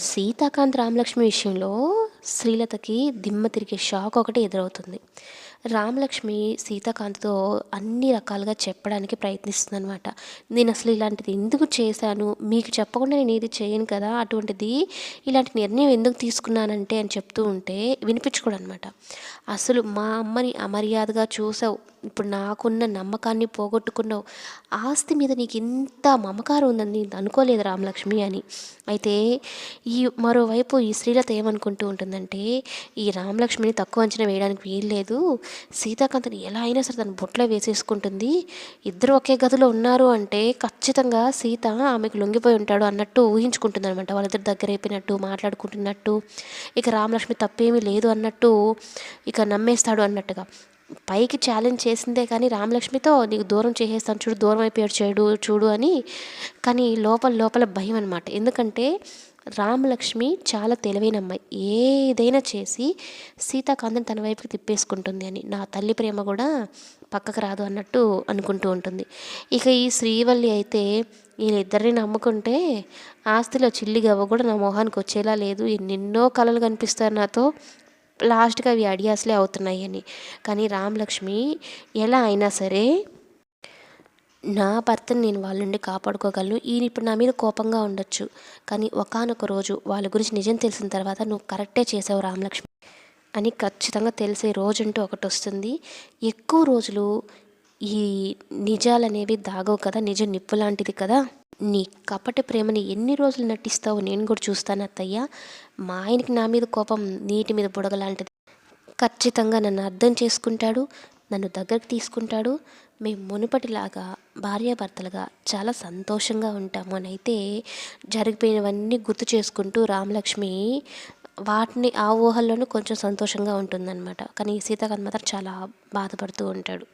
సీతాకాంత్ రామలక్ష్మి విషయంలో శ్రీలతకి దిమ్మ తిరిగే షాక్ ఒకటి ఎదురవుతుంది. రామలక్ష్మి సీతాకాంత్తో అన్ని రకాలుగా చెప్పడానికి ప్రయత్నిస్తుందనమాట నేను అసలు ఇలాంటిది ఎందుకు చేశాను? మీకు చెప్పకుండా నేను ఇది చేయను కదా? అటువంటిది ఇలాంటి నిర్ణయం ఎందుకు తీసుకున్నానంటే అని చెప్తూ ఉంటే వినిపించుకోడు అనమాట అసలు మా అమ్మని అమర్యాదగా చూసావు. ఇప్పుడు నాకున్న నమ్మకాన్ని పోగొట్టుకున్నావు. ఆస్తి మీద నీకు ఇంత మమకారం ఉందని నేను అనుకోలేదు రామలక్ష్మి అని. అయితే ఈ మరోవైపు ఈ శ్రీలత ఏమనుకుంటూ ఉంటుందంటే ఈ రామలక్ష్మిని తక్కువ అంచనా వేయడానికి వీల్లేదు. సీతాకాంతని ఎలా అయినా సరే తన బొట్లో వేసేసుకుంటుంది. ఇద్దరు ఒకే గదిలో ఉన్నారు అంటే ఖచ్చితంగా సీత ఆమెకు లొంగిపోయి ఉంటాడు అన్నట్టు ఊహించుకుంటుంది అనమాట వాళ్ళిద్దరు దగ్గర అయిపోయినట్టు మాట్లాడుకుంటున్నట్టు ఇక రామలక్ష్మి తప్పేమీ లేదు అన్నట్టు ఇక నమ్మేస్తాడు అన్నట్టుగా. పైకి ఛాలెంజ్ చేసిందే కానీ రామలక్ష్మితో నీకు దూరం చేసేస్తాను చూడు దూరం అయిపోయాడు చేయడు చూడు అని. కానీ లోపల లోపల భయం అనమాట ఎందుకంటే రామలక్ష్మి చాలా తెలివైన అమ్మాయి. ఏదైనా చేసి సీతాకాంతం తన వైపుకి తిప్పేసుకుంటుంది అని. నా తల్లి ప్రేమ కూడా పక్కకు రాదు అన్నట్టు అనుకుంటూ ఉంటుంది. ఇక ఈ శ్రీవల్లి అయితే వీళ్ళిద్దరిని నమ్ముకుంటే ఆస్తిలో చిల్లి గవ్వ కూడా నా మొహానికి వచ్చేలా లేదు. ఎన్నెన్నో కళలు కనిపిస్తారు నాతో. లాస్ట్గా అవి అడియాస్లే అవుతున్నాయి అని. కానీ రామలక్ష్మి ఎలా అయినా సరే నా భర్తను నేను వాళ్ళ నుండి కాపాడుకోగలను. ఈయన ఇప్పుడు నా మీద కోపంగా ఉండొచ్చు. కానీ ఒకానొక రోజు వాళ్ళ గురించి నిజం తెలిసిన తర్వాత నువ్వు కరెక్టే చేసావు రామలక్ష్మి అని ఖచ్చితంగా తెలిసే రోజు అంటూ ఒకటి వస్తుంది. ఎక్కువ రోజులు ఈ నిజాలు అనేవి దాగవు కదా నిజం నిప్పు లాంటిది కదా. నీ కపట ప్రేమని ఎన్ని రోజులు నటిస్తావో నేను కూడా చూస్తాను అత్తయ్య. మా ఆయనకి నా మీద కోపం నీటి మీద బుడగలాంటిది ఖచ్చితంగా నన్ను అర్థం చేసుకుంటాడు. నన్ను దగ్గరకు తీసుకుంటాడు. మేము మునుపటిలాగా భార్యాభర్తలుగా చాలా సంతోషంగా ఉంటాము అని అయితే జరిగిపోయినవన్నీ గుర్తు చేసుకుంటూ రామలక్ష్మి వాటిని ఆ ఊహల్లోనూ కొంచెం సంతోషంగా ఉంటుందన్నమాట. కానీ సీతాకాంత్ మాత్రం చాలా బాధపడుతూ ఉంటాడు.